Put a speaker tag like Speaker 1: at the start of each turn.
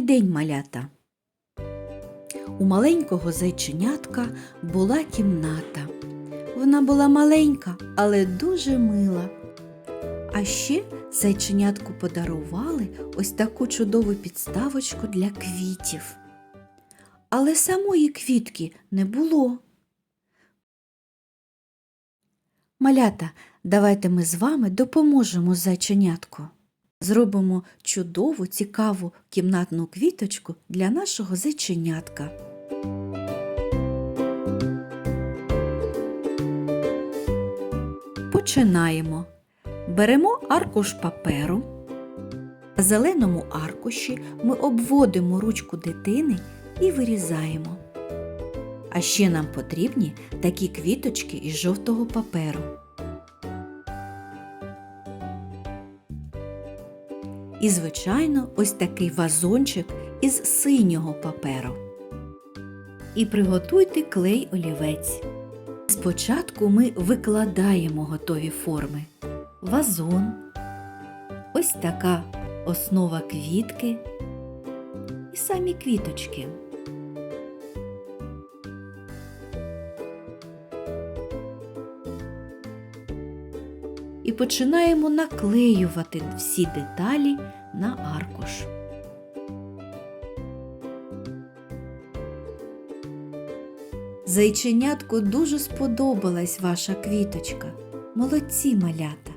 Speaker 1: день, малята! У маленького зайченятка була кімната. Вона була маленька, але дуже мила. А ще зайченятку подарували ось таку чудову підставочку для квітів. Але самої квітки не було. Малята, давайте ми з вами допоможемо зайченятку. Зробимо чудову, цікаву кімнатну квіточку для нашого зайченятка. Починаємо. Беремо аркуш паперу. На зеленому аркуші ми обводимо ручку дитини і вирізаємо. А ще нам потрібні такі квіточки із жовтого паперу. І, звичайно, ось такий вазончик із синього паперу. І приготуйте клей олівець. Спочатку ми викладаємо готові форми. Вазон, ось така основа квітки і самі квіточки. І починаємо наклеювати всі деталі на аркуш. Зайченятку дуже сподобалась ваша квіточка. Молодці малята.